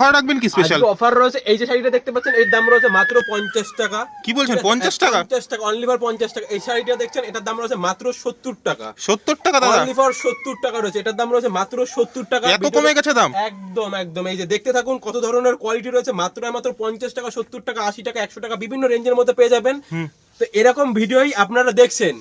Offer রাখবেন কি special offer রয়েছে এই যে শাড়িটা দেখতে পাচ্ছেন এর দাম রয়েছে মাত্র পঞ্চাশ টাকা। কি বলছেন পঞ্চাশ টাকা? পঞ্চাশ টাকা অনলি ফর পঞ্চাশ টাকা। এই শাড়িটা দেখছেন এটার দাম রয়েছে মাত্র সত্তর টাকা। সত্তর টাকা দাদা? অনলি ফর সত্তর টাকা রয়েছে এটার দাম রয়েছে মাত্র সত্তর টাকা। এত কমে গেছে দাম? একদম একদম। এই যে দেখতে থাকুন কত ধরনের কোয়ালিটি রয়েছে মাত্র মাত্র পঞ্চাশ টাকা সত্তর টাকা আশি টাকা একশো টাকা বিভিন্ন রেঞ্জের মধ্যে পেয়ে যাবেন। তো এরকম ভিডিওই আপনারা দেখছেন।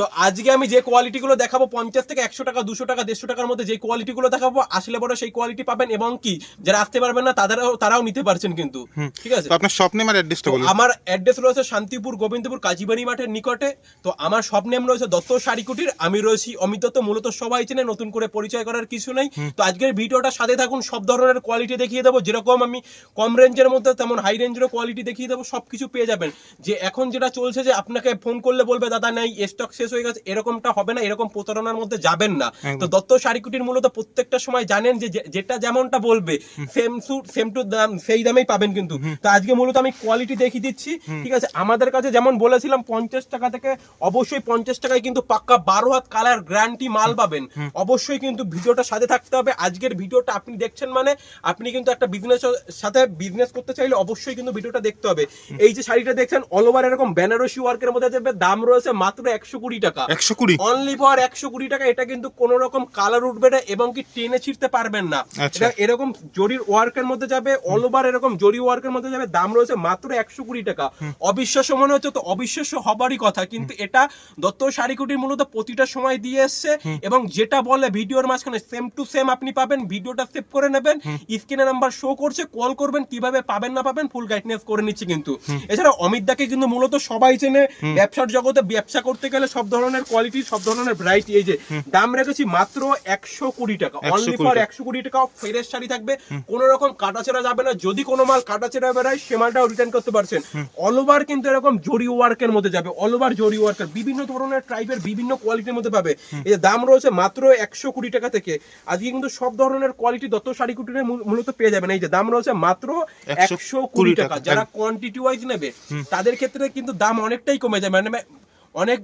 তো আজকে আমি যে কোয়ালিটি গুলো দেখাবো পঞ্চাশ থেকে একশো টাকা দুশো টাকা দেড়শো টাকার মধ্যে যে কোয়ালিটি গুলো দেখাবো আসলে পরে সেই কোয়ালিটি পাবেন এবং কি যারা আসতে পারবেন না তাদেরও তারাও নিতে পারছেন কিন্তু। ঠিক আছে? আপনার শপ নেম আর অ্যাড্রেসটা বলুন। আমার অ্যাড্রেস রয়েছে শান্তিপুর গোবিন্দপুর কাজীবাড়ি মাঠের নিকটে। তো আমার সব নেম রয়েছে দত্ত শাড়ি কুটির আমি রয়েছি অমিত দত্ত মূলত সবাই চেনে নতুন করে পরিচয় করার কিছু নেই। তো আজকের ভিডিওটা সাথে থাকুন সব ধরনের কোয়ালিটি দেখিয়ে দেবো। যেরকম আমি কম রেঞ্জের মধ্যে তেমন হাই রেঞ্জেরও কোয়ালিটি দেখিয়ে দেবো। সব কিছু পেয়ে যাবেন। যে এখন যেটা চলছে যে আপনাকে ফোন করলে বলবে দাদা নাই স্টক শেষ হয়ে গেছে এরকমটা হবে না এরকম প্রতারণার মধ্যে যাবেন না। তো দত্ত শাড়ি কুটির মূলত প্রত্যেকটা সময় জানেন যে যেটা যেমনটা বলবে সেম সুট সেম টু দাম সেই দামেই পাবেন কিন্তু। তো আজকে মূলত আমি কোয়ালিটি দেখিয়ে দিচ্ছি ঠিক আছে? আমাদের কাছে যেমন বলেছিলাম পঞ্চাশ টাকা থেকে অবশ্যই পঞ্চাশ টাকায় কিন্তু পাক্কা বারো হাত কালার গ্যারান্টি মাল পাবেন। অবশ্যই কিন্তু ভিডিওটা সাথে থাকতে হবে। আজকের ভিডিওটা আপনি দেখছেন মানে আপনি কিন্তু একটা বিজনেস সাথে বিজনেস করতে চাইলে অবশ্যই কিন্তু ভিডিওটা দেখতে হবে। এই যে শাড়িটা দেখছেন অল ওভার এরকম বেনারসি ওয়ার্কের মধ্যে দাম রয়েছে মাত্র একশো কুড়ি টাকা। একশো কুড়ি। অনলি ফর একশো কুড়ি টাকা এটা কিন্তু কোন রকম কালার উঠবে না এবং কি টেনে ছিঁড়তে পারবেন না। আচ্ছা। এটা এরকম জরির ওয়ার্কের মধ্যে যাবে অল ওভার এরকম জরি ওয়ার্কের মধ্যে যাবে দাম রয়েছে মাত্র একশো কুড়ি টাকা। অবিশ্বাস্য মনে হচ্ছে তো অবিশ্বাস্য হবারই কথা কিন্তু এটা দত্ত মূলত প্রতিটা সময় দিয়ে এসছে এবং যেটা বলে ভিডিওর মাঝখানে সেম টু সেম আপনি পাবেন ভিডিওটা সেভ করে নেবেন স্ক্রিনে নাম্বার শো করছে কল করবেন কীভাবে পাবেন না পাবেন ফুল গাইডনেস করে নিচ্ছি কিন্তু। এছাড়া অমিত দাকে কিন্তু মূলত সবাই চেনে ব্যবসার জগতে ব্যবসা করতে গেলে সব ধরনের কোয়ালিটি সব ধরনের ভ্যারাইটি এই যে দাম রেখেছি মাত্র একশো কুড়ি টাকা। অনলি ফর একশো কুড়ি টাকা ফ্রেশ শাড়ি থাকবে। কোন রকম কাটাছেড়া যাবে না। যদি কোনো মাল কাটাছেড়া বেরোয় সে মালটাও রিটার্ন করতে পারছেন। অল ওভার কিন্তু এরকম জরি ওয়ার্কের মধ্যে যাবে। অল ওভার জরি ওয়ার্কের বিভিন্ন ধরনের ট্রাইবের বিভিন্ন কোয়ালিটির মধ্যে পাবে। এই যে দাম রয়েছে মাত্র একশো কুড়ি টাকা থেকে। আজকে কিন্তু সব ধরনের কোয়ালিটি দত্ত শাড়ি কুটিরে মূলত পেয়ে যাবেন। এই যে দাম রয়েছে মাত্র একশো কুড়ি টাকা। টাকা। যারা কোয়ান্টিটি ওয়াইজ নেবে তাদের ক্ষেত্রে কিন্তু দাম অনেকটাই কমে যাবে মানে অনেক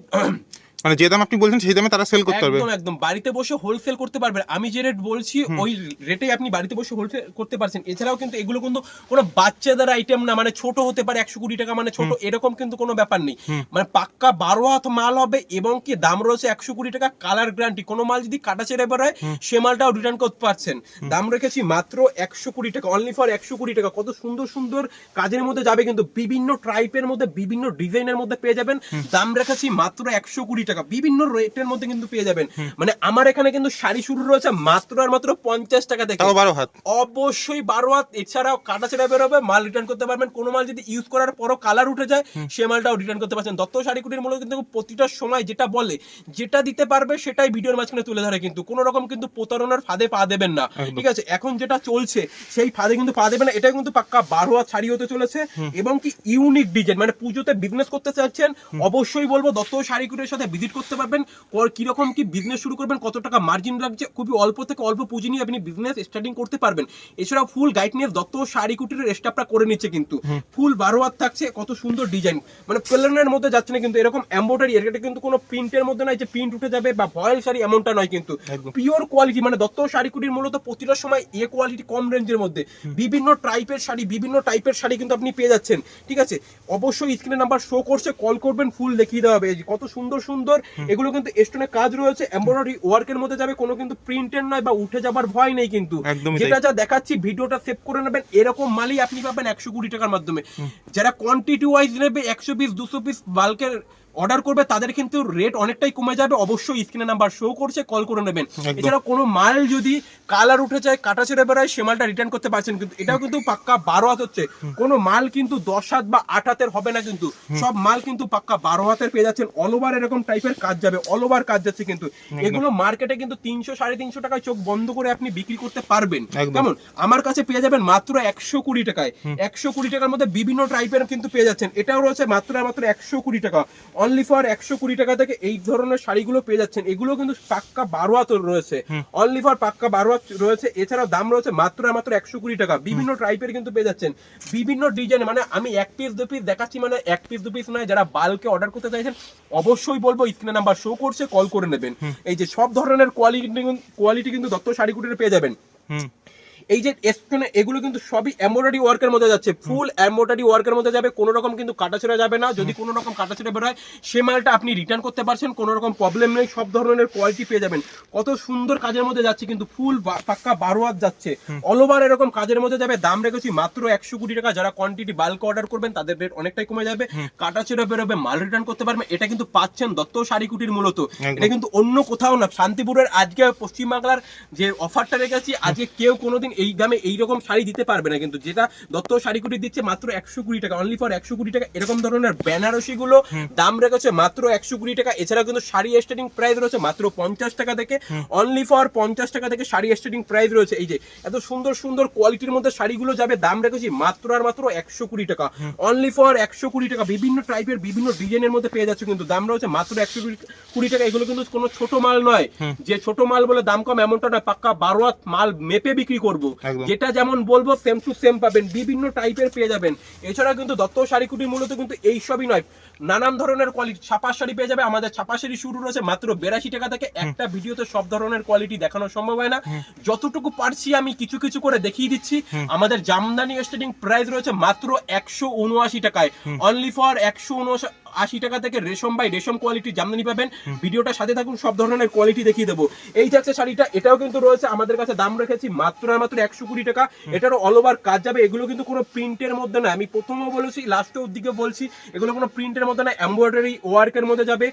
মানে যে দাম আপনি বলছেন সেই দামে তারা সেল করতে পারবে। একদম একদম। বাড়িতে বসে হোলসেল করতে পারবেন আমি যে রেট বলছি ওই রেটে আপনি বাড়িতে বসে হোলসেল করতে পারছেন। এছাড়াও কিন্তু এগুলো কিন্তু কোনো বাচ্চাদের আইটেম না মানে ছোট হতে পারে একশো কুড়ি টাকা মানে ছোট এরকম কিন্তু কোনো ব্যাপার নেই। মানে পাক্কা বারো হাত মাল হবে এবং কি দাম রয়েছে একশো কুড়ি টাকা কালার গ্যারান্টি কোনো মাল যদি কাটা ছেড়ে বেরোয় সে মালটাও রিটার্ন করতে পারছেন। দাম রেখেছি মাত্র একশো কুড়ি টাকা অনলি ফর একশো কুড়ি টাকা। কত সুন্দর সুন্দর কাজের মধ্যে যাবে কিন্তু বিভিন্ন ট্রাইপের মধ্যে বিভিন্ন ডিজাইনের মধ্যে পেয়ে যাবেন। দাম রেখেছি মাত্র একশো কুড়ি টাকা। বিভিন্ন রেটের মধ্যে কিন্তু পেয়ে যাবেন। মানে আমার এখানে কিন্তু শাড়ি শুরু রয়েছে মাত্র আর মাত্র পঞ্চাশ টাকা থেকে। বারো হাত। অবশ্যই বারো হাত। এছাড়াও কাটা ছেড়া বেরোবে মাল রিটার্ন করতে পারবেন। কোনো মাল যদি ইউজ করার পরও কালার উঠে যায় সে মালটাও রিটার্ন করতে পারছেন। দত্ত শাড়িকুটির মূলত কিন্তু প্রতিটা সময় যেটা বলে যেটা দিতে পারবে সেটাই ভিডিওর মাঝখানে তুলে ধরে কিন্তু। কোনো রকম কিন্তু প্রতারণার ফাঁদে পা দেবেন না। ঠিক আছে? এখন যেটা চলছে সেই ফাঁদে কিন্তু পা দেবেন না। এটা কিন্তু পাক্কা বারো হাত শাড়ি হতে চলেছে। এবং কি ইউনিক ডিজাইন মানে পুজোতে বিজনেস করতে চাচ্ছেন অবশ্যই বলব দত্ত শাড়িকুটির সাথে ভিজিট করতে পারবেন কর- কীরকম কি বিজনেস শুরু করবেন কত টাকা মার্জিন রাখছে খুবই অল্প থেকে অল্প পুঁজি নিয়ে আপনি বিজনেস স্টার্টিং করতে পারবেন। এছাড়াও ফুল গাইডনেস দত্ত শাড়ি কুটির স্টাফটা করে নিচ্ছে কিন্তু। ফুল বারো হাত থাকছে কত সুন্দর ডিজাইন মানে প্লেনের মধ্যে যাচ্ছে না কিন্তু এরকম এম্বোটারি এটা কিন্তু কোনো প্রিন্টের মধ্যে নয় যে প্রিন্ট উঠে যাবে বা ভয়েল শাড়ি এমনটা নয় কিন্তু। পিওর কোয়ালিটি মানে দত্ত শাড়ি কুটির মূলত প্রতিটা সময় এ কোয়ালিটি কম রেঞ্জের মধ্যে। বিভিন্ন টাইপের শাড়ি বিভিন্ন টাইপের শাড়ি কিন্তু আপনি পেয়ে যাচ্ছেন ঠিক আছে? অবশ্যই স্ক্রিনে নাম্বার শো করছে কল করবেন ফুল দেখিয়ে দেওয়া হবে। কত সুন্দর সুন্দর এগুলো কিন্তু স্টোনে কাজ রয়েছে এমব্রয়ডারি ওয়ার্কের মধ্যে যাবে কোনো কিন্তু প্রিন্টেড নয় বা উঠে যাবার ভয় নেই কিন্তু। যেটা যা দেখাচ্ছি ভিডিওটা সেভ করে নেবেন এরকম মালই আপনি পাবেন একশো কুড়ি টাকার মাধ্যমে। যারা কোয়ান্টিটি ওয়াইজ নেবে একশো পিস দুশো পিস বাল্কের অর্ডার করবে তাদের কিন্তু রেট অনেকটাই কমে যাবে। অবশ্যই স্ক্রিনে নাম্বার শো করছে কল করে নেবেন। এছাড়া কোনো মাল যদি কালার উঠে যায় কাটা ছেড়ে বেরোয় সে মালটা রিটার্ন করতে পারছেন কিন্তু এটাও কিন্তু পাক্কা বারো হাত হচ্ছে। কোনো মাল কিন্তু দশ হাত বা আট হাতের হবে না কিন্তু। সব মাল কিন্তু পাক্কা বারো হাতের পেয়ে যাচ্ছেন। অল ওভার এরকম টাইপের কাজ যাবে অল ওভার কাজ যাচ্ছে কিন্তু। এগুলো মার্কেটে কিন্তু তিনশো সাড়ে তিনশো টাকায় চোখ বন্ধ করে আপনি বিক্রি করতে পারবেন। কেমন? আমার কাছে পেয়ে যাবেন মাত্র একশো কুড়ি টাকায়। একশো কুড়ি টাকার মধ্যে বিভিন্ন টাইপের কিন্তু পেয়ে যাচ্ছেন। এটাও রয়েছে মাত্র মাত্র একশো কুড়ি টাকা। অনলি ফর একশো কুড়ি টাকা থেকে এই ধরনের শাড়িগুলো পেয়ে যাচ্ছেন। এগুলো কিন্তু পাক্কা বারো হাত রয়েছে। অনলি ফর পাক্কা বারো হাত রয়েছে। এছাড়াও দাম রয়েছে মাত্র মাত্র একশো কুড়ি টাকা। বিভিন্ন টাইপের কিন্তু পেয়ে যাচ্ছেন। বিভিন্ন ডিজাইন মানে আমি এক পিস দু পিস দেখাচ্ছি মানে এক পিস দু পিস নয় যারা বাল্কে অর্ডার করতে চাইছেন অবশ্যই বলব স্ক্রিনে নাম্বার শো করছে কল করে নেবেন। এই যে সব ধরনের কোয়ালিটি কোয়ালিটি কিন্তু দত্ত শাড়ি কুটিরে পেয়ে যাবেন। এই যে স্টোনে এগুলো কিন্তু সবই এমব্রয়ডারি ওয়ার্কের মধ্যে যাচ্ছে। ফুল এমব্রয়ডারি ওয়ার্কের মধ্যে যাবে কোনো রকম কিন্তু কাটাছেড়া যাবে না। যদি কোনো রকম কাটাছেড়া বেরোয় সে মালটা আপনি রিটার্ন করতে পারছেন কোনো রকম প্রবলেম নেই সব ধরনের কোয়ালিটি পেয়ে যাবেন। কত সুন্দর কাজের মধ্যে যাচ্ছে কিন্তু ফুল পাক্কা বারো হাত যাচ্ছে অল ওভার এরকম কাজের মধ্যে যাবে দাম রেখেছি মাত্র একশো কোটি টাকা। যারা কোয়ান্টিটি বাল্ক অর্ডার করবেন তাদের রেট অনেকটাই কমে যাবে। কাটাছেড়া বেরোবে মাল রিটার্ন করতে পারবেন এটা কিন্তু পাচ্ছেন দত্ত শাড়ি কুটির মূলত। এটা কিন্তু অন্য কোথাও না শান্তিপুরের আজকে পশ্চিমবাংলার যে অফারটা রেখেছি আজকে কেউ কোনোদিন এই দামে এইরকম শাড়ি দিতে পারবে না কিন্তু যেটা দত্ত শাড়ি কুটি দিচ্ছে মাত্র একশো কুড়ি টাকা অনলি ফর একশো কুড়ি টাকা এরকম ধরনের বেনারসি গুলো দাম রেখেছে মাত্র একশো কুড়ি টাকা। এছাড়া কিন্তু শাড়ি স্টার্টিং প্রাইস রয়েছে মাত্র পঞ্চাশ টাকা থেকে অনলি ফর পঞ্চাশ টাকা থেকে শাড়ি স্টার্টিং প্রাইস রয়েছে। এই যে এত সুন্দর সুন্দর কোয়ালিটির মধ্যে শাড়িগুলো যাবে দাম রেখেছি মাত্র আর মাত্র একশো কুড়ি টাকা। অনলি ফর একশো কুড়ি টাকা। বিভিন্ন টাইপের বিভিন্ন ডিজাইনের মধ্যে পেয়ে যাচ্ছে কিন্তু দাম রয়েছে মাত্র একশো কুড়ি টাকা। এগুলো কিন্তু কোনো ছোট মাল নয়। যে ছোট মাল বলে দাম কম এমনটা না পাক্কা বারো মাল মেপে বিক্রি করব। যেটা যেমন বলব সেম টু সেম পাবেন। বিভিন্ন টাইপের পেয়ে যাবেন। এছাড়া কিন্তু দত্ত শাড়ি কুটির মূলত কিন্তু এই সবই নয়। নানান ধরনের কোয়ালিটি ছাপা শাড়ি পেয়ে যাবে। আমাদের ছাপা শাড়ি শুরু রয়েছে মাত্র বেরাশি টাকা থেকে। একটা ভিডিওতে সব ধরনের কোয়ালিটি দেখানো সম্ভব হয় না। যতটুকু পারছি আমি কিছু কিছু করে দেখিয়ে দিচ্ছি। আমাদের জামদানি স্টার্টিং প্রাইস রয়েছে মাত্র একশো উনআশি টাকায়। অনলি ফর একশো উনআশি আশি টাকা থেকে রেশম বাই রেশম কোয়ালিটি জামদানি পাবেন। ভিডিওটা সাথে থাকুন সব ধরনের কোয়ালিটি দেখিয়ে দেবো। এই থাকছে শাড়িটা এটাও কিন্তু রয়েছে আমাদের কাছে দাম রেখেছি মাত্র আর মাত্র একশো কুড়ি টাকা। এটারও অল ওভার কাজ যাবে এগুলো কিন্তু কোনো প্রিন্টের মধ্যে না আমি প্রথমেও বলেছি লাস্টের দিকে বলছি এগুলো কোনো প্রিন্টের মধ্যে না এমব্রয়ডারি ওয়ার্কের মধ্যে যাবে।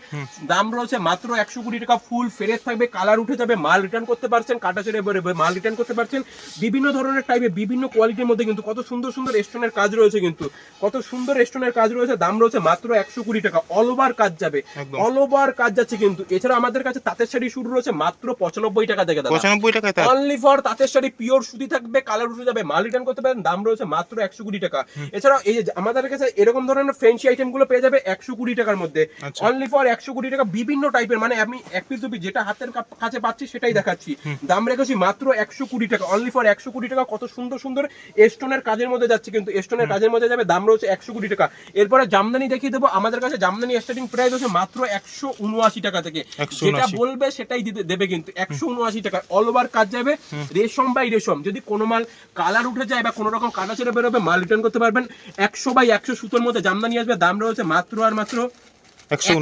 দাম রয়েছে মাত্র একশো কুড়ি টাকা ফুল ফেরেস থাকবে কালার উঠে যাবে মাল রিটার্ন করতে পারছেন কাটা ছেড়ে বেরোবে মাল রিটার্ন করতে পারছেন। বিভিন্ন ধরনের টাইপে বিভিন্ন কোয়ালিটির মধ্যে কিন্তু কত সুন্দর সুন্দর স্টোনের কাজ রয়েছে কিন্তু। কত সুন্দর স্টোনের কাজ রয়েছে দাম রয়েছে মাত্র একশো কুড়ি কুড়ি টাকা অল ওভার কাজ যাবে। অল ওভার কাজ যাচ্ছে কিন্তু। এছাড়া আমাদের কাছে তাঁতের শাড়ি শুরু রয়েছে মাত্র পঁচানব্বই টাকা থেকে পঁচানব্বই তার অনলি ফর তাঁতের শাড়ি পিওর সুতি থাকবে কালার উঠে যাবে মাল রিটার্ন করতে পারেন দাম রয়েছে মাত্র একশো কুড়ি টাকা। এছাড়াও এই আমাদের কাছে এরকম ধরনের ফ্রেঞ্চি আইটেমগুলো পেয়ে যাবে একশো কুড়ি টাকার মধ্যে। আচ্ছা। অনলি ফর একশো কুড়ি টাকা বিভিন্ন টাইপের মানে আমি এক পিস দুপি যেটা হাতের কাছে পাচ্ছি সেটাই দেখাচ্ছি। দাম রেখেছি মাত্র একশো কুড়ি টাকা। অনলি ফর একশো কুড়ি টাকা কত সুন্দর সুন্দর স্টোনের কাজের মধ্যে যাচ্ছে কিন্তু স্টোনের কাজের মধ্যে যাবে দাম রয়েছে একশো কোটি টাকা। এরপরে জামদানি দেখিয়ে দেবো আমাদের কাছে জামদানি স্টার্টিং প্রাইস হচ্ছে মাত্র একশো উনআশি টাকা থেকে। যেটা বলবে সেটাই দিতে দেবে কিন্তু। একশো উনআশি টাকা। অল ওভার কাজ যাবে রেশম বাই রেশম। যদি কোনো মাল কালার উঠে যায় বা কোনো রকম কাটা ছেড়ে বেরোবে মাল রিটার্ন করতে পারবেন। একশো বাই একশো সুতোর মধ্যে জামদানি আসবে। দাম রয়েছে মাত্র আর মাত্র একশো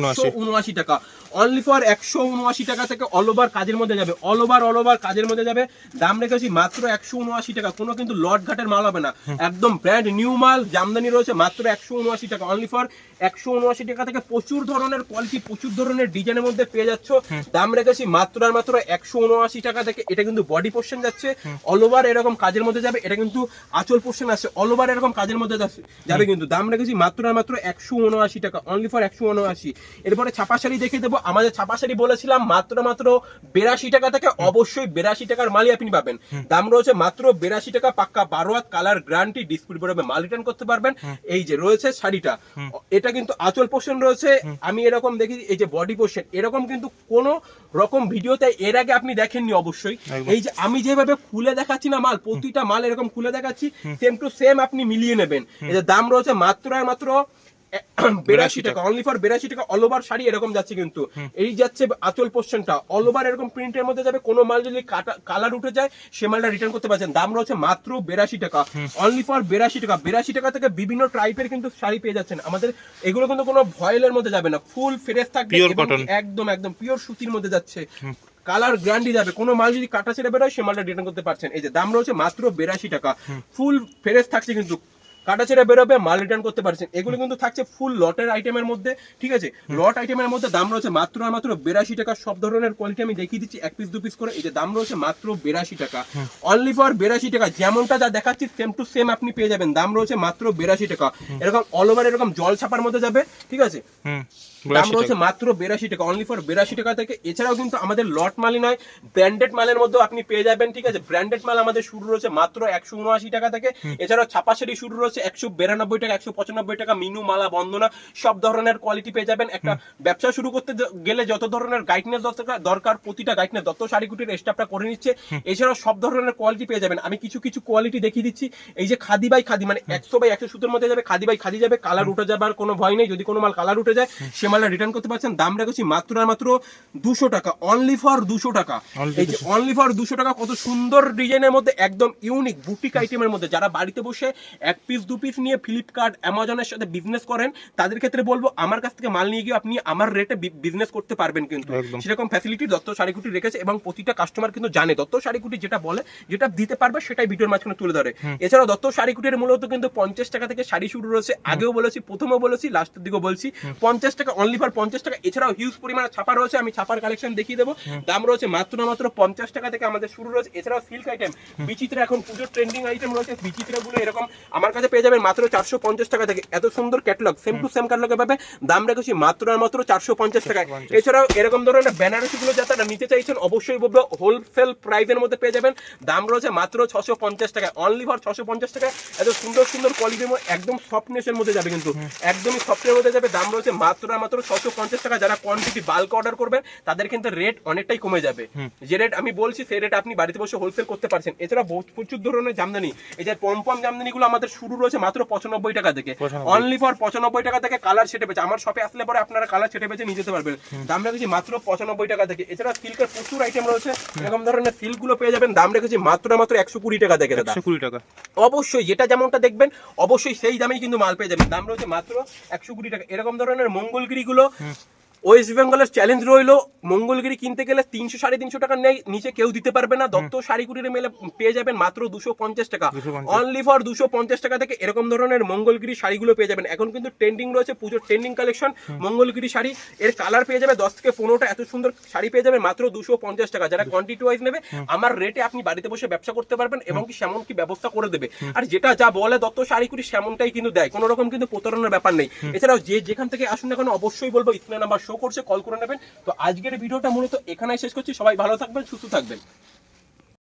উনআশি টাকা। অনলি ফর একশো উনআশি টাকা থেকে অল ওভার কাজের মধ্যে যাবে। অল ওভার অল ওভার কাজের মধ্যে যাবে। দাম রেখেছি মাত্র একশো উনআশি টাকা। কোনো কিন্তু লট ঘাটের মাল হবে না। একদম ব্র্যান্ড নিউ মাল জামদানি রয়েছে মাত্র একশো উনআশি টাকা। অনলি ফর একশো উনআশি টাকা থেকে প্রচুর ধরনের কোয়ালিটি প্রচুর ধরনের ডিজাইনের মধ্যে পেয়ে যাচ্ছ। দাম রেখেছি মাত্র আর মাত্র একশো উনআশি টাকা থেকে। এটা কিন্তু বডি পোর্শন যাচ্ছে। অল ওভার এরকম কাজের মধ্যে যাবে। এটা কিন্তু আচল পোর্শন আছে। অল ওভার এরকম কাজের মধ্যে যাচ্ছে- যাবে কিন্তু। দাম রেখেছি মাত্র আর মাত্র একশো উনআশি টাকা। অনলি ফর একশো উনআশি। এরপরে ছাপা শাড়ি দেখিয়ে দেবো। আমাদের ছাপা শাড়ি বলেছিলাম মাত্র মাত্র বেরাশি টাকা থেকে অবশ্যই বেরাশি টাকার মালই আপনি পাবেন। দাম রয়েছে মাত্র বেরাশি টাকা পাক্কা বারো হাত কালার গ্যারান্টি ডিসপ্লে বেরোবে মাল রিটার্ন করতে পারবেন। এই যে রয়েছে শাড়িটা এটা কিন্তু আচল পোর্শন রয়েছে। আমি এরকম দেখি এই যে বডি পোর্শন এরকম কিন্তু কোন রকম ভিডিওতে এর আগে আপনি দেখেননি অবশ্যই। এই যে আমি যেভাবে খুলে দেখাচ্ছি না মাল প্রতিটা মাল এরকম খুলে দেখাচ্ছি সেম টু সেম আপনি মিলিয়ে নেবেন। এই যে দাম রয়েছে মাত্র আর মাত্র বেরাশি টাকা অনলি ফর বেরাশি টাকা অল ওভার শাড়ি এরকম যাচ্ছে কিন্তু। এই যাচ্ছে আঁচল পোর্শনটা অল ওভার এরকম প্রিন্টের মধ্যে যাবে কোনো মাল যদি কালার উঠে যায় সে মালটা রিটার্ন করতে পারছেন। দাম রয়েছে মাত্র বেরাশি টাকা অনলি ফর বেরাশি টাকা। বেরাশি টাকা থেকে বিভিন্ন টাইপের কিন্তু শাড়ি পেয়ে যাচ্ছেন। আমাদের এগুলো কিন্তু কোনো ভয়েলের মধ্যে যাবে না ফুল ফ্রেশ থাকবে। একদম একদম পিওর সুতির মধ্যে যাচ্ছে। কালার গ্যারান্টি যাবে কোনো মাল যদি কাটা ছেড়ে বেরোয় সে মালটা রিটার্ন করতে পারছেন। এই যে দাম রয়েছে মাত্র বেরাশি টাকা ফুল ফ্রেশ থাকছে কিন্তু। কাটা ছেড়ে বেরোবে মাল রিটার্ন করতে পারছেন। এগুলো কিন্তু থাকছে ফুল লটের আইটেমের মধ্যে ঠিক আছে? লট আইটেমের মধ্যে দাম রয়েছে মাত্র আর মাত্র বেরাশি টাকা সব ধরনের কোয়ালিটি আমি দেখিয়ে দিচ্ছি এক পিস দু পিস করে। এই যে দাম রয়েছে মাত্র বিরাশি টাকা। অনলি ফর বেরাশি টাকা। যেমনটা যা দেখাচ্ছি সেম টু সেম আপনি পেয়ে যাবেন। দাম রয়েছে মাত্র বিরাশি টাকা। এরকম অল ওভার এরকম জল ছাপার মধ্যে যাবে ঠিক আছে? হুম। দাম রয়েছে। মাত্র বেরাশি টাকা অনলি ফর বেরাশি টাকা থেকে। এছাড়াও কিন্তু আমাদের লট মালই নয় ব্র্যান্ডেড মালের মধ্যেও আপনি পেয়ে যাবেন ঠিক আছে? ব্র্যান্ডেড মাল আমাদের শুরু রয়েছে মাত্র একশো উনআশি টাকা থেকে। এছাড়াও ছাপা শাড়ি শুরু রয়েছে একশো বেরানব্বই টাকা একশো পঁচানব্বই টাকা মিনু মালা বন্দনা সব ধরনের কোয়ালিটি পেয়ে যাবেন। একটা ব্যবসা শুরু করতে গেলে যত ধরনের গাইডনেস দরকার প্রতিটা গাইডনেস দত্ত শাড়ি কুটির স্টাফটা করে নিচ্ছে। এছাড়াও সব ধরনের কোয়ালিটি পেয়ে যাবেন। আমি কিছু কিছু কোয়ালিটি দেখিয়ে দিচ্ছি। এই যে খাদি বাই খাদি মানে একশো বাই একশো সুতোর মধ্যে যাবে খাদি বাই খাদি যাবে কালার উঠে যাবার কোনো ভয় নেই। যদি কোনো মাল কালার উঠে যায় সে মালটা রিটার্ন করতে পারছেন দাম রেখেছি মাত্র আর মাত্র দুশো টাকা অনলি ফর দুশো টাকা। এই যে অনলি ফর দুশো টাকা কত সুন্দর ডিজাইনের মধ্যে একদম ইউনিক বুটিক আইটেমের মধ্যে। যারা বাড়িতে বসে এক পিস দু পিস নিয়ে ফ্লিপকার্ট অ্যামাজনের সাথে বিজনেস করেন তাদের ক্ষেত্রে বলব আমার কাছ থেকে মাল নিয়ে গিয়ে আপনি আমার রেটে বিজনেস করতে পারবেন কিন্তু। সেরকম ফ্যাসিলিটি দত্ত শাড়িকুটি রেখেছে এবং প্রতিটা কাস্টমার কিন্তু জানে। দত্ত শাড়িকুটি যেটা বলে যেটা দিতে পারবে সেটাই ভিডিওর মাঝখানে তুলে ধরে। এছাড়াও দত্ত শাড়িকুটির মূলত কিন্তু পঞ্চাশ টাকা থেকে শাড়ি শুরু রয়েছে। আগেও বলেছি প্রথমেও বলেছি লাস্টের দিকেও বলছি। পঞ্চাশ টাকা অনলি ফর পঞ্চাশ টাকা। এছাড়াও হিউজ পরিমাণে ছাপা রয়েছে আমি ছাপার কালেকশন দেখিয়ে দেবো। দাম রয়েছে মাত্র না মাত্র পঞ্চাশ টাকা থেকে আমাদের শুরু রয়েছে। এছাড়াও সিল্ক আইটেম বিচিত্রা এখন পুজোর ট্রেন্ডিং আইটেম রয়েছে। বিচিত্রা গুলো এরকম আমার কাছে পেয়ে যাবেন মাত্র চারশো পঞ্চাশ টাকা থেকে। এত সুন্দর ক্যাটালগ সেম টু সেম ক্যাটালগে পাবে। দাম রেখেছি মাত্র আর মাত্র চারশো পঞ্চাশ টাকা এছাড়াও এরকম ধরনের বেনারসি গুলো যারা নিতে চাইছেন অবশ্যই বলব হোলসেল প্রাইসের মধ্যে পেয়ে যাবেন। দাম রয়েছে মাত্র ছশো পঞ্চাশ টাকা অনলি ফর ছশো পঞ্চাশ টাকা এত সুন্দর সুন্দর কোয়ালিটির একদম সফটনেসের মধ্যে যাবে কিন্তু। একদমই সফটের মধ্যে যাবে। দাম রয়েছে মাত্র আর মাত্র ছশো পঞ্চাশ টাকা যারা কোয়ান্টিটি বাল্ক অর্ডার করবেন তাদের কিন্তু রেট অনেকটাই কমে যাবে। যে রেট আমি বলছি সেই রেট আপনি বাড়িতে বসে হোলসেল করতে পারছেন। এছাড়া প্রচুর ধরনের জামদানি। এই যে পমপম জামদানি গুলো আমাদের শুরু রয়েছে মাত্র পঁচানব্বই টাকা থেকে। অনলি ফর পঁচানব্বই টাকা থেকে কালার সেটে পেয়েছে আমার শপে আসলে পরে আপনারা কালার সেটে পেয়েছে নিয়ে যেতে পারবেন। দাম রেখেছি মাত্র পঁচানব্বই টাকা থেকে। এছাড়া সিল্কের প্রচুর আইটেম রয়েছে। এরকম ধরনের সিল্কগুলো পেয়ে যাবেন। দাম রেখেছি মাত্র মাত্র একশো কুড়ি টাকা থেকে দাদা। কুড়ি টাকা। অবশ্যই যেটা যেমনটা দেখবেন অবশ্যই সেই দামেই কিন্তু মাল পেয়ে যাবেন। দাম রয়েছে মাত্র একশো কুড়ি টাকা। এরকম ধরনের মঙ্গলগিরি গুলো ওয়েস্ট বেঙ্গলের চ্যালেঞ্জ রইল মঙ্গলগিরি কিনতে গেলে তিনশো সাড়ে তিনশো টাকা নেই নিচে কেউ দিতে পারবে না। দত্ত শাড়িগুড়ির মেলে পেয়ে যাবেন মাত্র দুশো পঞ্চাশ টাকা। অনলি ফর দুশো পঞ্চাশ টাকা থেকে এরকম ধরনের মঙ্গলগিরি শাড়িগুলো পেয়ে যাবেন। এখন কিন্তু ট্রেন্ডিং রয়েছে পুজোর ট্রেন্ডিং কালেকশন মঙ্গলগিরি শাড়ি। এর কালার পেয়ে যাবে দশ থেকে পনেরোটা এত সুন্দর শাড়ি পেয়ে যাবে মাত্র দুশো পঞ্চাশ টাকা। যারা কোয়ান্টিটি ওয়াইজ নেবে আমার রেটে আপনি বাড়িতে বসে ব্যবসা করতে পারবেন এবং কি সেমন কি ব্যবস্থা করে দেবে। আর যেটা যা বলে দত্ত শাড়িকুটি সেমনটাই কিন্তু দেয়। কোনো রকম কিন্তু প্রতারণার ব্যাপার নেই। এছাড়াও যে যেখান থেকে আসুন না কেন অবশ্যই বলব স্ক্রিনে নাম্বার শো করছে কল করে নেবেন। তো আজকের ভিডিওটা মূলত এখানেই শেষ করছি। সবাই ভালো থাকবেন, সুস্থ থাকবেন।